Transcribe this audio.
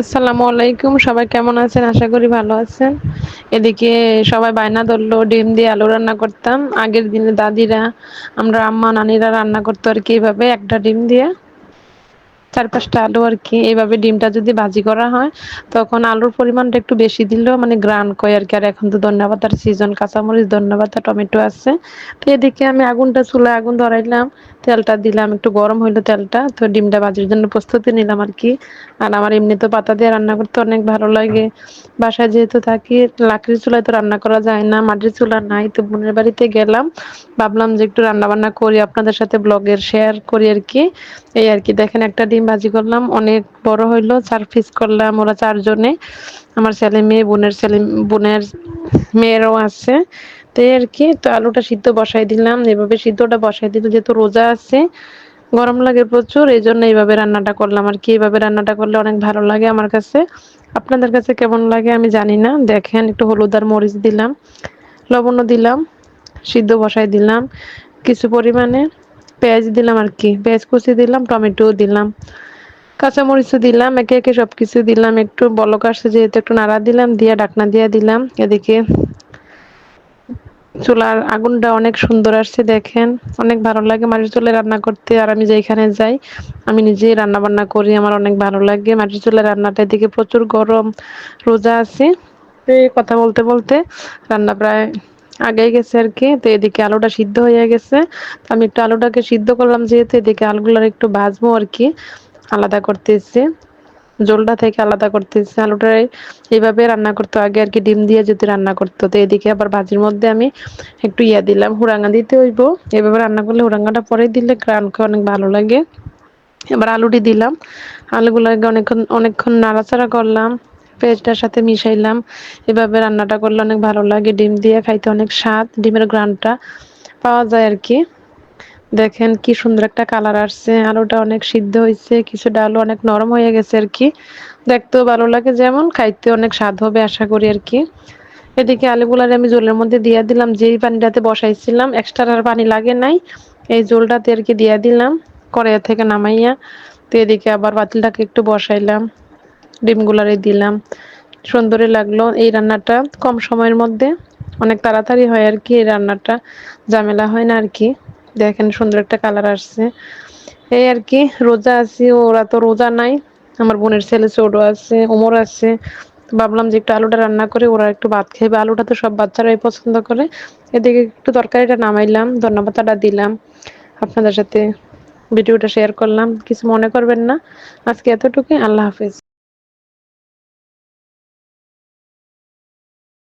আসসালামু আলাইকুম, সবাই কেমন আছেন? আশা করি ভালো আছেন। এদিকে সবাই বায়না ধরলো, ডিম দিয়ে আলু রান্না করতাম। আগের দিনে দাদিরা, আমরা আম্মা, নানিরা রান্না করতো আর কি এভাবে, একটা ডিম দিয়ে। চার পাঁচটা আলু আর কি, এইভাবে ডিমটা যদি ভাজি করা হয়, তখন আলুর পরিমাণটা একটু বেশি দিলেও মানে গ্রান কয় আর কি। আর এখন তো ধন্যবাদ সিজন কাঁচামরিচ, ধন্যবাদ টমেটো আছে। তো এদিকে আমি আগুনটা চুলায় আগুন ধরাইলাম, তেলটা দিলাম, একটু গরম হইল তেলটা, তো ডিমটা ভাজির জন্য প্রস্তুতি নিলাম আর কি। আর আমার এমনি তো পাতা দিয়ে রান্না করতে অনেক ভালো লাগে। বাসায় যেহেতু থাকি, লাকড়ির চুলায় তো রান্না করা যায় না, মাটির চুলা নাই, তো বোনের বাড়িতে গেলাম। ভাবলাম যে একটু রান্না বান্না করি, আপনাদের সাথে ব্লগের শেয়ার করি আর কি। এই আর কি, দেখেন একটা ডিম ভাজি করলাম, অনেক বড় হইল চার পিস করলাম ওরা চারজনে। আমার ছেলে মেয়ে, বোনের ছেলে, বোনের মেয়েরাও আছে। তো আর কি, তো আলুটা সিদ্ধ বসাই দিলাম, এভাবে সিদ্ধটা বসাই দিল যেহেতু রোজা আছে, গরম লাগে প্রচুর, এই জন্য এইভাবে রান্নাটা করলাম। আর কি, এইভাবে রান্নাটা করলে অনেক ভালো লাগে আমার কাছে। আপনাদের কাছে কেমন লাগে আমি জানি না, দেখেন একটু হলুদ আর মরিচ দিলাম, লবণও দিলাম, সিদ্ধ বসাই দিলাম, কিছু পরিমাণে। পেঁয়াজ দিলাম আর কি। পেঁয়াজ কুচি দিলাম টমেটো দিলাম, কাঁচামরিচও দিলাম, একে একে সবকিছু দিলাম। একটু বলক আসছে যেহেতু একটু নাড়া দিলাম, দিয়ে ডাকনা দিয়ে দিলাম। এদিকে চুলার আগুনটা অনেক সুন্দর আসছে দেখেন। অনেক ভালো লাগে মাটির চুলে রান্না করতে আর আমি যেখানে যাই, আমি নিজেই রান্না বান্না করি, আমার অনেক ভালো লাগে। মাটির চুলে রান্নাটা এদিকে প্রচুর গরম, রোজা আছে। কথা বলতে বলতে রান্না প্রায় আগেই গেছে আর কি তো এদিকে আলুটা সিদ্ধ হয়ে গেছে। আমি একটু আলুটাকে সিদ্ধ করলাম যেহেতু এদিকে আলুগুলার একটু ভাজবো আর কি আলাদা করতেছি। জলটা থেকে আলাদা করতেছি। আলুটাই এইভাবে রান্না করতো। আগে আর কি ডিম দিয়ে যদি রান্না করতো। তো এদিকে আবার ভাজির মধ্যে আমি একটু ইয়া দিলাম হুড়াঙ্গা দিতে হইব। এভাবে রান্না করলে হুড়াঙ্গাটা পরে দিলে গ্রানকে অনেক ভালো লাগে। এবার আলুটি দিলাম। আলুগুলোকে অনেকক্ষণ অনেকক্ষণ নাড়াচাড়া করলাম। পেঁয়াজটার সাথে মিশাইলাম। এভাবে রান্নাটা করলে অনেক ভালো লাগে। ডিম দিয়ে খাইতে অনেক স্বাদ, ডিমের গ্রানটা পাওয়া যায় আর কি দেখেন কি সুন্দর একটা কালার আসছে। আলুটা অনেক সিদ্ধ হয়েছে কিছুটা আলু অনেক নরম হয়ে গেছে আর কি দেখতেও ভালো লাগে যেমন, খাইতে অনেক স্বাদ হবে আশা করি আর কি এদিকে আলুগুলার আমি জলের মধ্যে দিয়ে দিলাম। যেই পানিটাতে বসাইছিলাম এক্সট্রা আর পানি লাগে নাই, এই জলটাতে আর কি দিয়ে দিলাম, কড়াইয়া থেকে নামাইয়া। তো এদিকে আবার পাতিলটাকে একটু বসাইলাম। ডিমগুলারে দিলাম। সুন্দরই লাগল এই রান্নাটা কম সময়ের মধ্যে। অনেক তাড়াতাড়ি হয় আর কি এই রান্নাটা। ঝামেলা হয় না আর কি। দেখেন সুন্দর একটা কালার আসছে। এই আর কি, রোজা আছি, ওরা তো রোজা নাই। আমার বোনের ছেলে ছোট আছে, ওমর আছে। ভাবলাম যে একটু আলুটা রান্না করে ওরা একটু ভাত খাইবে। আলুটা তো সব বাচ্চারাই পছন্দ করে। এদিকে একটু তরকারিটা নামাইলাম, ধন্যবাদটা দিলাম। আপনাদের সাথে ভিডিওটা শেয়ার করলাম। কিছু মনে করবেন না। আজকে এতটুকুই, আল্লাহ হাফিজ।